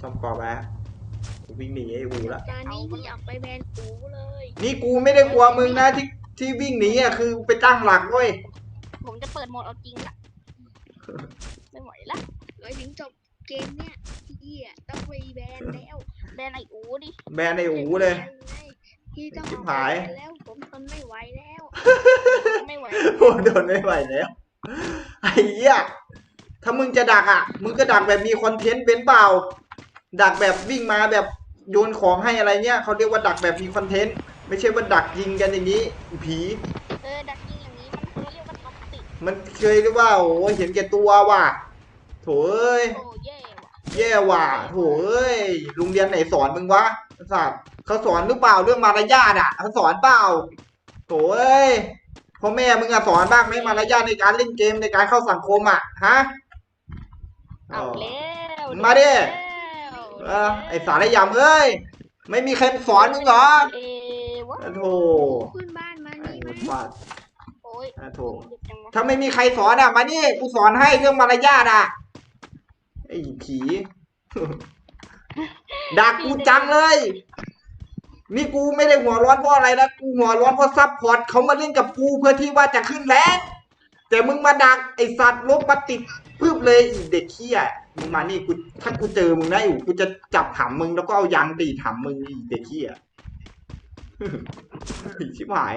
ชอบกรอบแล้วกูวิ่งหนีไอ้อูละจานนี้พี่อยากไปแบนปูเลย นี่กูไม่ได้กลัวมึงนะที่ที่วิ่งหนีอะคือไปตั้งหลักเว้ยผมจะเปิดโหมดเอาจริงละไม่ไหวละไว้ถึงจบเกมเนี่ยพี่อะต้องไปแบนแล้วแบนไออูดิแบนไอ้อูเลยพี่ต้องชิเอาบไปหายแบนแล้วผมทนไม่ไหวแล้วไม่ไหวโอ้โดนไม่ไหวแล้วไอ้เหี้ยถ้ามึงจะดักอะ มึงก็ดักแบบมีคอนเทนต์เป็นเปล่า ดักแบบวิ่งมาแบบโยนของให้อะไรเงี้ยเขาเรียกว่าดักแบบมีคอนเทนต์ไม่ใช่ว่าดักยิงกันอย่างนี้ ผีเออดักยิงอย่างนี้มันเขาเรียกว่าท็อกซิกมันเคยเรียกว่าโอ้ยเห็นแก่ตัวว่ะโถเอ้ยโอ้แย่ว่ะแย่ว่ะโถเอ้ยโรงเรียนไหนสอนมึงวะสัตว์เขาสอนหรือเปล่าเรื่องมารยาทอะเขาสอนเปล่าโถเอ้ยพ่อแม่มึงอะสอนบ้างไหมมารยาทในการเล่นเกมในการเข้าสังคมอะฮะเอาแล้วมาดิแล้ว เออไอสารยำเอ้ย ไม่มีใครสอนมึงเหรอเอวะอะโถขึ้นบ้านมาไอ้นี่หไหมมดฟาดโอ้ยอะโถเจ็บจังวะถ้าไม่มีใครสอนอะมานี่กูสอนให้เรื่องมารยาทอะไอ้ผี ดักกูจังเลย นี่กูไม่ได้หัวร้อนเพราะอะไรนะกูหัวร้อนเพราะซับพอร์ตเขามาเล่นกับกูเพื่อที่ว่าจะขึ้นแรงแต่มึงมาดักไอสัตว์ลบมาติด ปึ๊บเลยเด็กเขี้ยมึงมานี่กูถ้ากูเจอมึงได้อยู่กูจะจับหำมึงแล้วก็เอายางตีดหำมึงอีเด็กเขี้ยชิบหาย